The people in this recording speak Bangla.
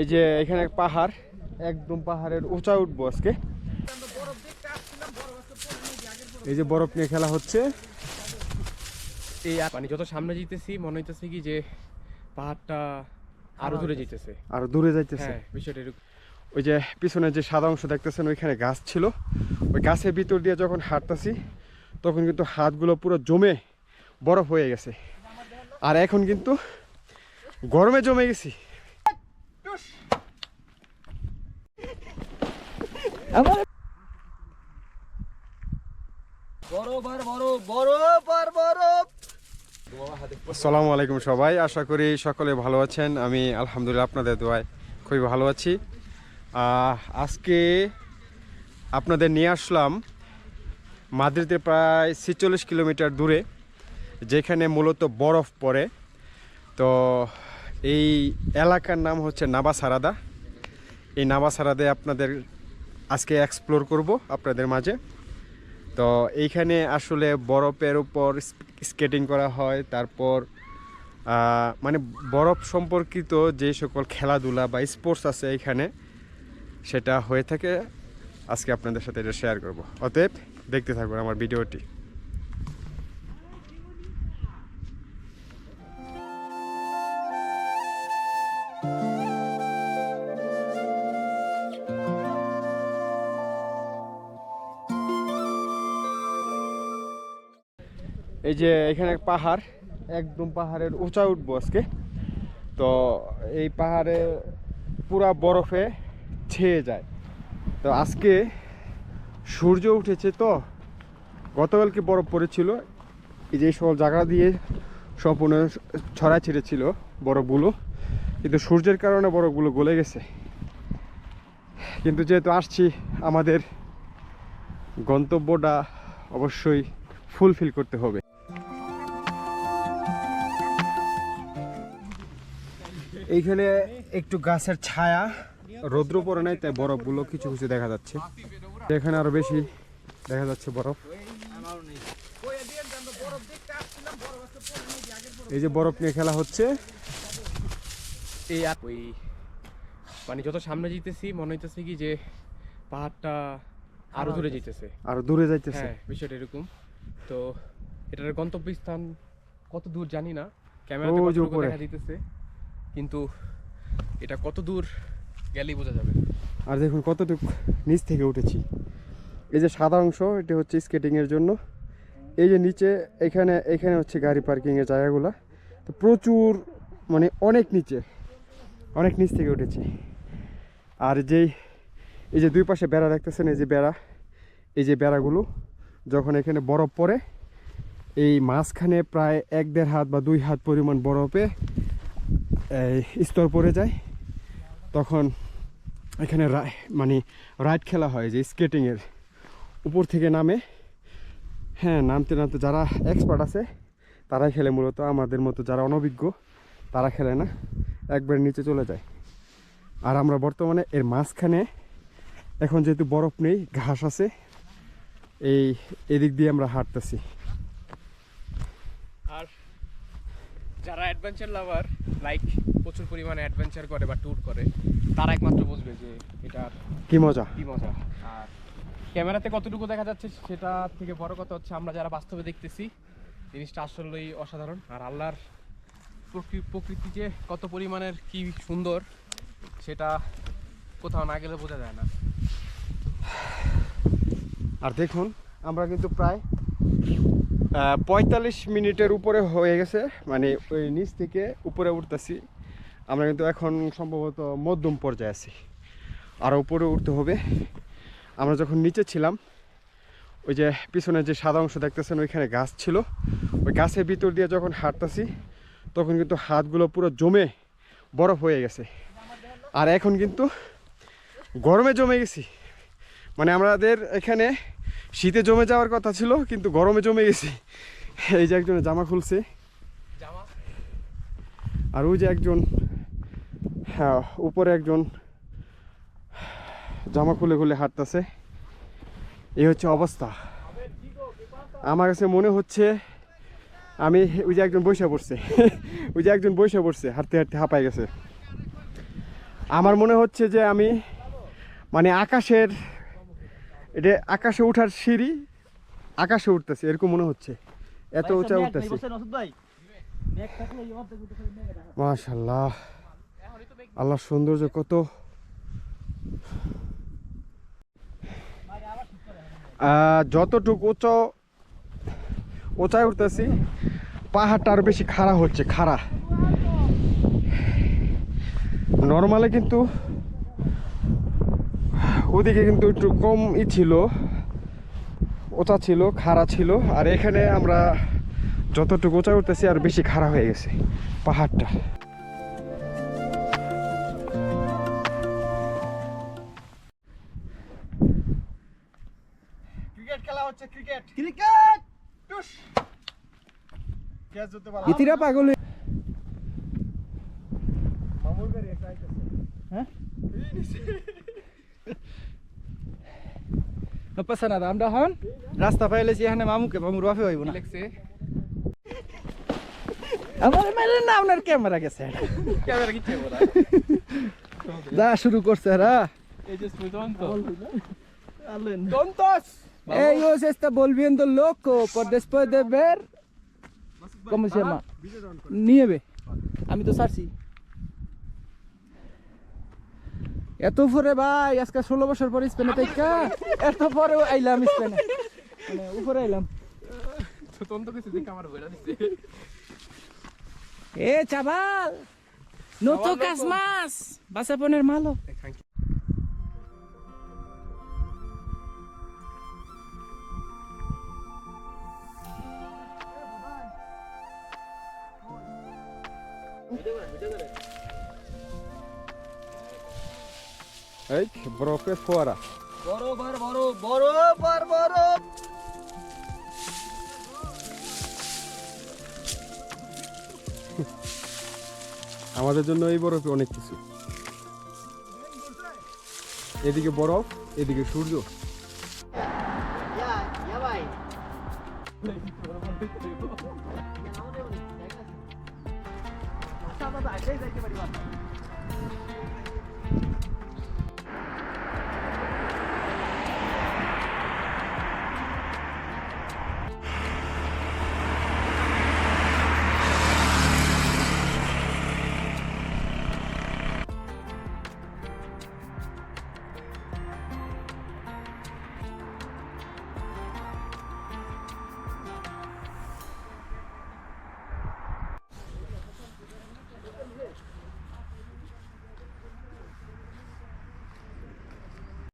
এই যে এখানে পাহাড় একদম পাহাড়ের উঁচা উঠবো আজকে। এই যে বরফ নিয়ে খেলা হচ্ছে। এই মানে যত সামনে যেতেছি মনে হইতেছে কি যে পাহাড়টা আরও দূরে যেতেছে আর দূরে যাইতেছে। হ্যাঁ বিষয়টা এরকম। ওই যে পিছনে যে সাদা অংশ দেখতেছেন ওইখানে গাছ ছিল। ওই গাছের ভিতর দিয়ে যখন হাঁটতাছি তখন কিন্তু হাতগুলো পুরো জমে বরফ হয়ে গেছে। আর এখন কিন্তু গরমে জমে গেছি। আসসালামু আলাইকুম সবাই আশা করি সকলে ভালো আছেন। আমি আলহামদুলিল্লাহ আপনাদের দোয়ায় খুবই ভালো আছি। আজকে আপনাদের নিয়ে আসলাম মাদ্রিদের প্রায় ছেচল্লিশ কিলোমিটার দূরে যেখানে মূলত বরফ পড়ে। তো এই এলাকার নাম হচ্ছে নাবাসারাদা এই নাবাসারাদে আপনাদের আজকে এক্সপ্লোর করব আপনাদের মাঝে। তো এইখানে আসলে বরফের উপর স্কেটিং করা হয়, তারপর মানে বরফ সম্পর্কিত যে সকল খেলাধুলা বা স্পোর্টস আছে এখানে সেটা হয়ে থাকে। আজকে আপনাদের সাথে এটা শেয়ার করব। অতএব দেখতে থাকবেন আমার ভিডিওটি এই যে এখানে পাহাড়, একদম পাহাড়ের উঁচা উঠবো আজকে। তো এই পাহাড়ে পুরা বরফে ছেয়ে যায়। তো আজকে সূর্য উঠেছে তো, গতকালকে বরফ পড়েছিল। এই যে সকল জায়গা দিয়ে সম্পূর্ণ ছড়া ছিঁড়েছিল বরফগুলো। কিন্তু সূর্যের কারণে বরফগুলো গলে গেছে। কিন্তু যেহেতু আসছি, আমাদের গন্তব্যটা অবশ্যই ফুলফিল করতে হবে। এইখানে একটু গাছের ছায়া রৌদ্র পড়ে নাই তাই বরফগুলো কিছু কিছু দেখা যাচ্ছে। এখানে আরও বেশি দেখা যাচ্ছে বরফ। এই যে বরফ নিয়ে খেলা হচ্ছে। এই ওই মানে যত সামনে যেতেছি মনে হইতেছে কি যে পাহাড়টা আরও দূরে যেতেছে আরও দূরে যাইতেছে। হ্যাঁ বিষয়টা এরকম। তো এটার গন্তব্যস্থান কত দূর জানি না। ক্যামেরাতে উপরে। দেখা দিতেছে। কিন্তু এটা কত দূর গেলেই বোঝা যাবে। আর দেখুন কতটুকু নিচ থেকে উঠেছি। এই যে সাদা অংশ, এটা হচ্ছে স্কেটিং এর জন্য। এই যে নিচে, এখানে এখানে হচ্ছে গাড়ি পার্কিং এর জায়গাগুলো। তো প্রচুর মানে অনেক নিচে, অনেক নিচ থেকে উঠেছি। আর যেই, এই যে দুই পাশে বেড়া দেখতেছেন, এই যে বেড়া, এই যে বেড়াগুলো, যখন এখানে বরফ পড়ে, এই মাঝখানে প্রায় এক দেড় হাত বা দুই হাত পরিমাণ বরফে স্তর পড়ে যায়, তখন এখানে মানে রাইড খেলা হয় যে স্কেটিংয়ের উপর থেকে নামে। হ্যাঁ নামতে নামতে যারা এক্সপার্ট আছে, তারাই খেলে মূলত। আমাদের মতো যারা অনভিজ্ঞ, তারা খেলে না। একবার নিচে চলে যায়। আর আমরা বর্তমানে এর মাঝখানে, এখন যেহেতু বরফ নেই, ঘাস আছে, এই এদিক দিয়ে আমরা হাঁটতেছি আর যারা অ্যাডভেঞ্চার লাভার লাইক প্রচুর পরিমাণে অ্যাডভেঞ্চার করে বা ট্যুর করে তারা একমাত্র বুঝবে যে এটার কি মজা। কি মজা। আর ক্যামেরাতে কতটুকু দেখা যাচ্ছে সেটা থেকে বড় কথা হচ্ছে আমরা যারা বাস্তবে দেখতেছি জিনিসটা আসলেই অসাধারণ। আর আল্লাহর প্রকৃ- প্রকৃতি যে কত পরিমাণের কি সুন্দর সেটা কোথাও না গেলে বোঝা যায় না। আর দেখুন আমরা কিন্তু প্রায় পঁয়তাল্লিশ মিনিটের উপরে হয়ে গেছে। মানে ওই নিচ থেকে উপরে উঠতেছি। আমরা কিন্তু এখন সম্ভবত মধ্যম পর্যায়ে আছি। আর উপরে উঠতে হবে। আমরা যখন নিচে ছিলাম, ওই যে পিছনে যে সাদা অংশ দেখতেছেন, ওইখানে গাছ ছিল। ওই গাছের ভিতর দিয়ে যখন হাঁটতেছি, তখন কিন্তু হাতগুলো পুরো জমে বরফ হয়ে গেছে। আর এখন কিন্তু গরমে জমে গেছি। মানে আমাদের এখানে শীতে জমে যাওয়ার কথা ছিল কিন্তু গরমে জমে গেছি। এই যে একজন জামা খুলছে। জামা? আর ওই যে একজন হ্যাঁ উপরে একজন জামা খুলে খুলে হাঁটতেছে। এই হচ্ছে অবস্থা। আমার কাছে মনে হচ্ছে আমি ওই যে একজন বসে পড়ছে। ওই যে একজন বসে পড়ছে হাঁটতে হাঁটতে হাঁপায় গেছে। আমার মনে হচ্ছে যে আমি মানে আকাশের এটা আকাশে ওঠার সিঁড়ি আকাশে উঠতেছে এরকম মনে হচ্ছে। এত উঁচা উঠতেছে। মাশাল্লাহ আল্লাহ সৌন্দর্য কত। যতটুকু উঁচু উঁচায় উঠতেছি পাহাড়টা আরও বেশি খাড়া হচ্ছে খাড়া। নর্মালে কিন্তু ওদিকে কিন্তু একটু কম ই ছিল ওচা ছিল খাড়া ছিল আর এখানে আমরা যতটুকু উঁচা উঠতেছি আর বেশি খাড়া হয়ে গেছে পাহাড়টা। ক্রিকেট খেলা হচ্ছে ক্রিকেট। ক্রিকেট! ইতিরা পাগল হয়ে- মামুর গাড়ি একটা আইতেছে হ্যাঁ নপাসা না আমরা হন রাস্তা পাইলেছি এখানে মামুকে মামুর বাপে হইব না আমার মেরে না আপনার ক্যামেরা গেছে ক্যামেরা যা শুরু করছে রা এই যে সুতন্ত tontos! Ellos está volviendo loco por después de ver cómo se llama? Nieve. আমি তো ছাড়ছি এত উপরে ভাই আজকে ষোলো বছর পরে স্পেনে থেকে এত পরে আইলাম স্পেনে। মানে উপরে আইলাম। এ চাবাল más vas a এই বরফের ফোয়ারা বরোবার বড় বরোবার বরফ আমাদের জন্য এই বরফে অনেক কিছু। এদিকে বরফ এদিকে সূর্য।